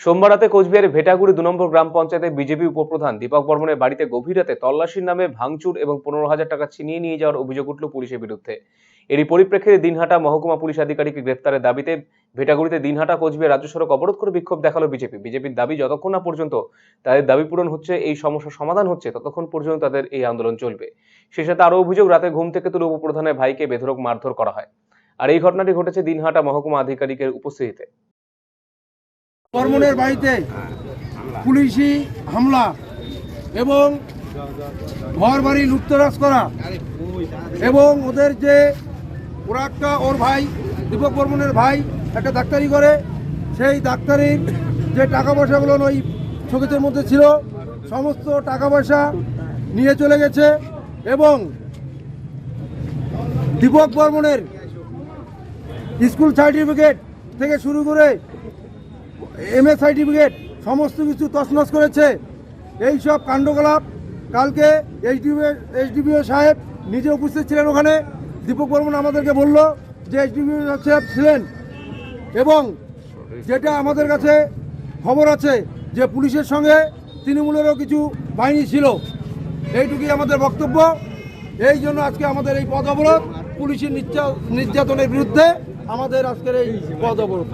সোমবার রাতে কোচবিহারের ভেটাগুড়ি দু নম্বর গ্রাম পঞ্চায়েতের বিজেপি উপপ্রধান দীপক বর্মনের বাড়িতে গভীর রাতে তল্লাশির নামে ভাঙচুর এবং পনেরো হাজার টাকা ছিনিয়ে নিয়ে যাওয়ার অভিযোগ উঠল পুলিশের বিরুদ্ধে। এরই পরিপ্রেক্ষিতে দিনহাটা মহকুমা পুলিশ আধিকারিককে গ্রেপ্তারের দাবিতে ভেটাগুড়িতে দিনহাটা কোচবিহার রাজ্য সড়ক অবরোধ করে বিক্ষোভ দেখাল বিজেপি। বিজেপির দাবি, যতক্ষণ না পর্যন্ত তাদের দাবি পূরণ হচ্ছে, এই সমস্যার সমাধান হচ্ছে, ততক্ষণ পর্যন্ত তাদের এই আন্দোলন চলবে। সে সাথে আরও অভিযোগ, রাতে ঘুম থেকে তুলে উপপ্রধানের ভাইকে বেধরক মারধর করা হয়। আর এই ঘটনাটি ঘটেছে দিনহাটা মহকুমা আধিকারিকের উপস্থিতিতে। বর্মনের বাড়িতে পুলিশি হামলা এবং ঘর বাড়ি লুপ্তরাজ করা এবং ওদের যে ওরা একটা ওর ভাই, দীপক বর্মনের ভাই, একটা ডাক্তারি করে, সেই ডাক্তারির যে টাকা পয়সাগুলো ওই শোকেজের মধ্যে ছিল, সমস্ত টাকা পয়সা নিয়ে চলে গেছে এবং দীপক বর্মনের স্কুল সার্টিফিকেট থেকে শুরু করে এম এ সার্টিফিকেট সমস্ত কিছু তছনছ করেছে। এই সব কাণ্ডকলাপ কালকে এইচডিবিও এইচডিবিও সাহেব নিজে উপস্থিত ছিলেন ওখানে। দীপক বর্মন আমাদেরকে বলল যে এইচডিবিও সাহেব ছিলেন এবং যেটা আমাদের কাছে খবর আছে যে পুলিশের সঙ্গে তৃণমূলেরও কিছু বাহিনী ছিল। এইটুকুই আমাদের বক্তব্য। এই জন্য আজকে আমাদের এই পদ অবরোধ। পুলিশের নির্যা- নির্যাতনের বিরুদ্ধে আমাদের আজকের এই পদ অবরোধ।